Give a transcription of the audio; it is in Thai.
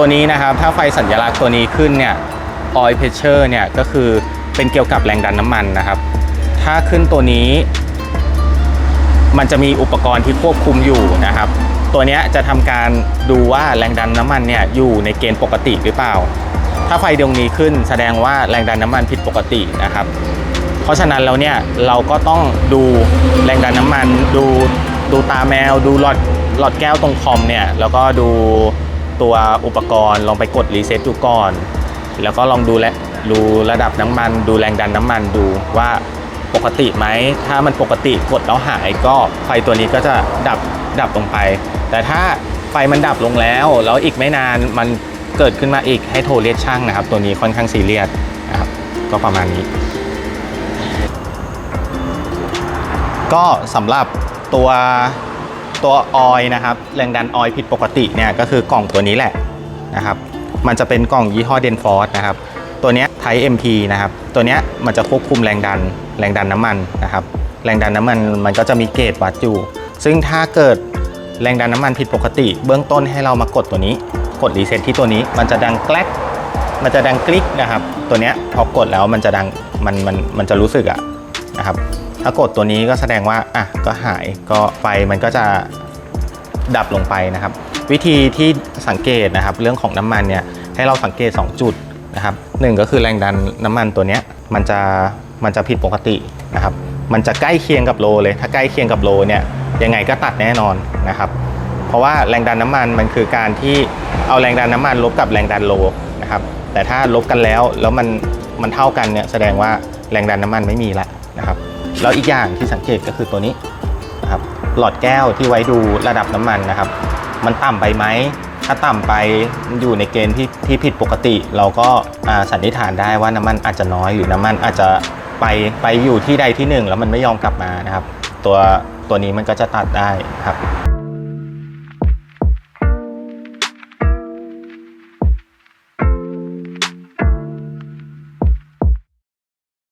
ตัวนี้นะครับถ้าไฟสัญลักษณ์ตัวนี้ขึ้นเนี่ย oil pressure เนี่ยก็คือเป็นเกี่ยวกับแรงดันน้ำมันนะครับ ถ้าขึ้นตัวนี้ มันจะมีอุปกรณ์ที่ควบคุมอยู่นะครับ ตัวเนี้ยจะทำการดูว่าแรงดันน้ำมันเนี่ยอยู่ในเกณฑ์ปกติหรือเปล่า ถ้าไฟดวงนี้ขึ้นแสดงว่าแรงดันน้ำมันผิดปกตินะครับ เพราะฉะนั้นแล้วเนี่ยเราก็ต้องดูแรงดันน้ำมัน ดูดูตาแมว ดูหลอดหลอดแก้วตรงคอมเนี่ยแล้วก็ดู ตัวอุปกรณ์ลองไปกดรีเซ็ตดูก่อน แล้วก็ลองดูและดูระดับน้ำมัน ดูแรงดันน้ำมันดูว่าปกติไหม ถ้ามันปกติกดแล้วหายก็ไฟตัวนี้ก็จะดับดับลงไป แต่ถ้าไฟมันดับลงแล้วแล้วอีกไม่นานมันเกิดขึ้นมาอีกให้โทรเรียกช่างนะครับ ตัวนี้ค่อนข้างซีเรียสนะครับก็ประมาณนี้ ก็สำหรับตัว ตัวออยนะครับแรงดันออยผิดปกติเนี่ยก็คือกล่องตัวนี้แหละนะครับ มันจะเป็นกล่องยี่ห้อเดนฟอร์นะครับ ตัวเนี้ยไท MP นะครับ ตัวเนี้ยมันจะควบคุมแรงดันแรงดันน้ำมันนะครับ แรงดันน้ำมันมันก็จะมีเกจวัดอยู่ ซึ่งถ้าเกิดแรงดันน้ำมันผิดปกติ เบื้องต้นให้เรามากดตัวนี้ กดรีเซ็ตที่ตัวนี้ มันจะดังแกลกมันจะดังกลิกนะครับ ตัวเนี้ยพอกดแล้วมันจะดังมันมันมันจะรู้สึกอะนะครับ ถ้ากดตัวนี้ก็แสดงว่าอะก็หายก็ไฟมันก็จะดับลงไปนะครับ วิธีที่สังเกตนะครับ เรื่องของน้ำมันเนี่ยให้เราสังเกต 2 จุดนะครับหนึ่งก็คือแรงดันน้ำมันตัวเนี้ยมันจะมันจะผิดปกตินะครับ มันจะใกล้เคียงกับโลเลย ถ้าใกล้เคียงกับโลเนี่ยยังไงก็ตัดแน่นอนนะครับ เพราะว่าแรงดันน้ำมันมันคือการที่เอาแรงดันน้ำมันลบกับแรงดันโลนะครับ แต่ถ้าลบกันแล้วแล้วมันมันเท่ากันเนี่ยแสดงว่าแรงดันน้ำมันไม่มีละนะครับ แล้วอีกอย่างที่สังเกตก็คือตัวนี้นะครับหลอดแก้วที่ไว้ดูระดับน้ำมันนะครับ มันต่ำไปไหมถ้าต่ำไปอยู่ในเกณฑ์ที่ที่ผิดปกติ เราก็อ่าสันนิษฐานได้ว่าน้ำมันอาจจะน้อยหรือน้ำมันอาจจะไปไปอยู่ที่ใดที่หนึ่งแล้วมันไม่ยอมกลับมานะครับ ตัวตัวนี้มันก็จะตัดได้ครับ